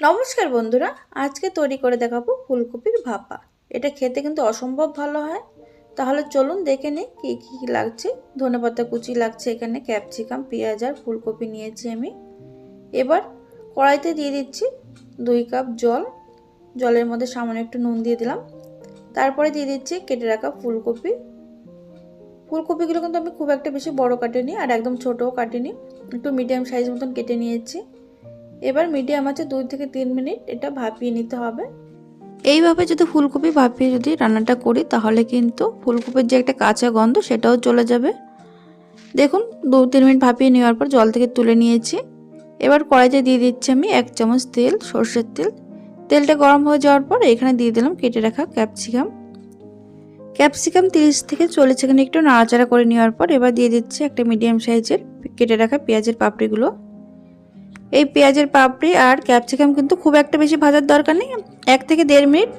নমস্কার বন্ধুরা, আজকে তৈরি করে দেখাবো ফুলকপির ভাপা। এটা খেতে কিন্তু অসম্ভব ভালো হয়। তাহলে চলুন দেখে নিই কী কী লাগছে। ধনেপাতা কুচি লাগছে এখানে, ক্যাপসিকাম, পেঁয়াজ আর ফুলকপি নিয়েছি আমি। এবার কড়াইতে দিয়ে দিচ্ছি দুই কাপ জল। জলের মধ্যে সামান্য একটু নুন দিয়ে দিলাম। তারপরে দিয়ে দিচ্ছি কেটে রাখা ফুলকপি। ফুলকপিগুলো কিন্তু আমি খুব একটা বেশি বড় কাটিনি আর একদম ছোটও কাটিনি। একটু মিডিয়াম সাইজ মতন কেটে নিয়েছি। এবার মিডিয়াম আছে দুই থেকে তিন মিনিট এটা ভাপিয়ে নিতে হবে। এইভাবে যদি ফুলকপি ভাপিয়ে যদি রান্নাটা করি, তাহলে কিন্তু ফুলকপির যে একটা কাঁচা গন্ধ সেটাও চলে যাবে। দেখুন, দু তিন মিনিট ভাপিয়ে নেওয়ার পর জল থেকে তুলে নিয়েছি। এবার কড়াইতে দিয়ে দিচ্ছি আমি এক চামচ তেল, সর্ষের তেল। তেলটা গরম হয়ে যাওয়ার পর এখানে দিয়ে দিলাম কেটে রাখা ক্যাপসিকাম। ক্যাপসিকাম তিরিশ থেকে চল্লিশ সেকেন্ড একটু নাড়াচাড়া করে নেওয়ার পর এবার দিয়ে দিচ্ছি একটা মিডিয়াম সাইজের কেটে রাখা পেঁয়াজের পাপড়িগুলো। এই পেঁয়াজের পাপড়ি আর ক্যাপসিকাম কিন্তু খুব একটা বেশি ভাজার দরকার নেই। এক থেকে দেড় মিনিট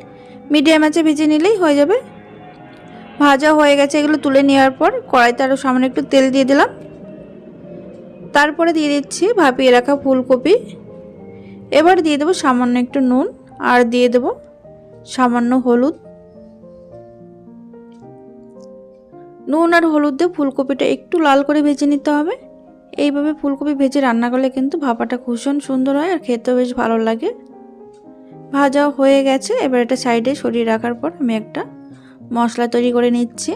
মিডিয়াম আঁচে ভেজে নিলেই হয়ে যাবে। ভাজা হয়ে গেছে এগুলো তুলে নেওয়ার পর কড়াইতে আরও সামান্য একটু তেল দিয়ে দিলাম। তারপরে দিয়ে দিচ্ছি ভাপিয়ে রাখা ফুলকপি। এবার দিয়ে দেবো সামান্য একটু নুন আর দিয়ে দেবো সামান্য হলুদ। নুন আর হলুদ দিয়ে ফুলকপিটা একটু লাল করে ভেজে নিতে হবে। এইভাবে ফুলকপি ভেজে রান্না করলে কিন্তু ভাপাটা ভীষণ সুন্দর হয় আর খেতেও বেশ ভালো লাগে। ভাজাও হয়ে গেছে, এবার এটা সাইডে সরিয়ে রাখার পর আমি একটা মশলা তৈরি করে নিচ্ছি।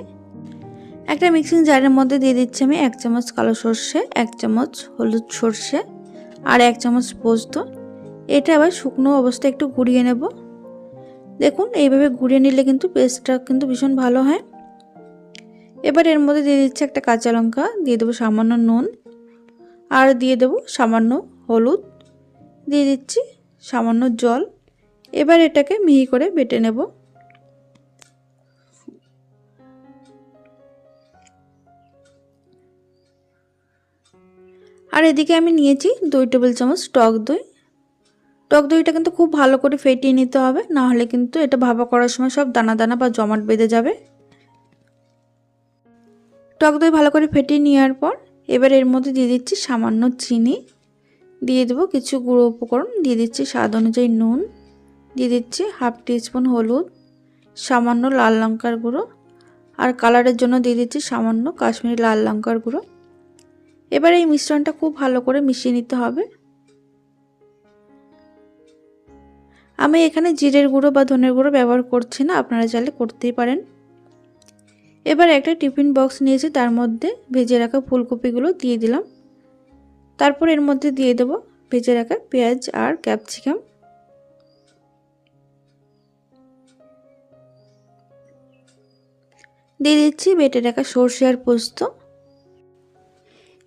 একটা মিক্সিং জারের মধ্যে দিয়ে দিচ্ছি আমি এক চামচ কালো সর্ষে, এক চামচ হলুদ সর্ষে আর এক চামচ পোস্ত। এটা আবার শুকনো অবস্থায় একটু ঘুরিয়ে নেব। দেখুন, এইভাবে ঘুরিয়ে নিলে কিন্তু পেস্টটা কিন্তু ভীষণ ভালো হয়। এবার এর মধ্যে দিয়ে দিচ্ছি একটা কাঁচা লঙ্কা, দিয়ে দেবো সামান্য নুন। আর দিয়ে দেবো সামান্য হলুদ। দিয়ে দিচ্ছি সামান্য জল। এবার এটাকে মিহি করে বেটে নেব। আর এদিকে আমি নিয়েছি দুই টেবিল চামচ টক দই। টক দইটা কিন্তু খুব ভালো করে ফেটিয়ে নিতে হবে, না হলে কিন্তু এটা ভাবা করার সময় সব দানা দানা বা জমাট বেঁধে যাবে। টক দই ভালো করে ফেটিয়ে নেওয়ার পর এবার এর মধ্যে দিয়ে দিচ্ছি সামান্য চিনি। দিয়ে দেবো কিছু গুঁড়ো উপকরণ। দিয়ে দিচ্ছি স্বাদ অনুযায়ী নুন। দিয়ে দিচ্ছি হাফ টিস্পুন হলুদ, সামান্য লাল লঙ্কার গুঁড়ো। আর কালারের জন্য দিয়ে দিচ্ছি সামান্য কাশ্মীরি লাল লঙ্কার গুঁড়ো। এবার এই মিশ্রণটা খুব ভালো করে মিশিয়ে নিতে হবে। আমি এখানে জিরের গুঁড়ো বা ধনের গুঁড়ো ব্যবহার করছি না, আপনারা চাইলে করতেই পারেন। এবার একটা টিফিন বক্স নিয়েছি, তার মধ্যে ভেজে রাখা ফুলকপিগুলো দিয়ে দিলাম। তারপর এর মধ্যে দিয়ে দেব ভেজে রাখা পেঁয়াজ আর ক্যাপসিকাম। দিয়ে দিচ্ছি বেটে রাখা সর্ষে আর পোস্ত।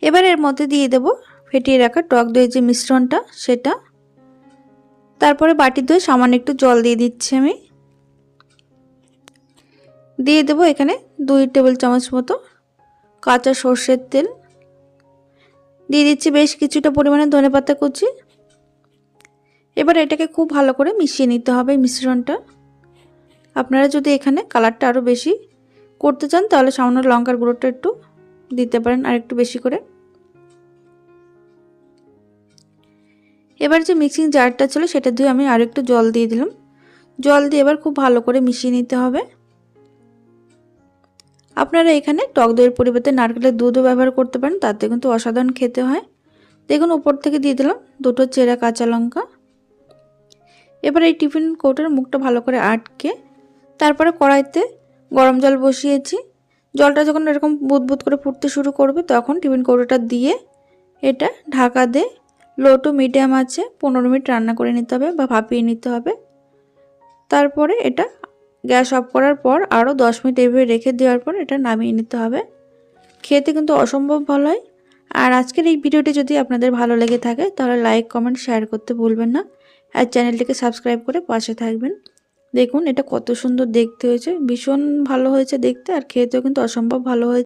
এবার এর মধ্যে দিয়ে দেব ফেটিয়ে রাখা টক দইয়ের যে মিশ্রণটা, সেটা। তারপরে বাটি দই সামান্য একটু জল দিয়ে দিচ্ছি আমি। দিয়ে দেবো এখানে দুই টেবিল চামচ মতো কাঁচা সর্ষের তেল। দিয়ে দিচ্ছি বেশ কিছুটা পরিমাণে ধনে পাতা কুচি। এবার এটাকে খুব ভালো করে মিশিয়ে নিতে হবে মিশ্রণটা। আপনারা যদি এখানে কালারটা আরও বেশি করতে চান, তাহলে সামান্য লঙ্কার গুঁড়োটা একটু দিতে পারেন আর একটু বেশি করে। এবার যে মিক্সিং জারটা ছিল, সেটা দিয়ে আমি আর একটু জল দিয়ে দিলাম। জল দিয়ে এবার খুব ভালো করে মিশিয়ে নিতে হবে। আপনারা এখানে টক দইয়ের পরিবর্তে নারকেলের দুধও ব্যবহার করতে পারেন, তাতে কিন্তু অসাধারণ খেতে হয়। দেখুন, উপর থেকে দিয়ে দিলাম দুটো চেরা কাঁচা লঙ্কা। এবার এই টিফিন কৌটার মুখটা ভালো করে আটকে, তারপরে কড়াইতে গরম জল বসিয়েছি। জলটা যখন এরকম বুদবুদ করে ফুটতে শুরু করবে, তখন টিফিন কৌটোটা দিয়ে এটা ঢাকা দিয়ে লো টু মিডিয়াম আছে, পনেরো মিনিট রান্না করে নিতে হবে বা ভাপিয়ে নিতে হবে। তারপরে এটা গ্যাস অফ করার পর আরও দশ মিনিট এভাবে রেখে দেওয়ার পর এটা নামিয়ে নিতে হবে। খেতে কিন্তু অসম্ভব ভালো হয়। আর আজকের এই ভিডিওটি যদি আপনাদের ভালো লেগে থাকে, তাহলে লাইক, কমেন্ট, শেয়ার করতে ভুলবেন না। আর চ্যানেলটিকে সাবস্ক্রাইব করে পাশে থাকবেন। দেখুন এটা কত সুন্দর দেখতে হয়েছে। ভীষণ ভালো হয়েছে দেখতে, আর খেতেও কিন্তু অসম্ভব ভালো হয়েছে।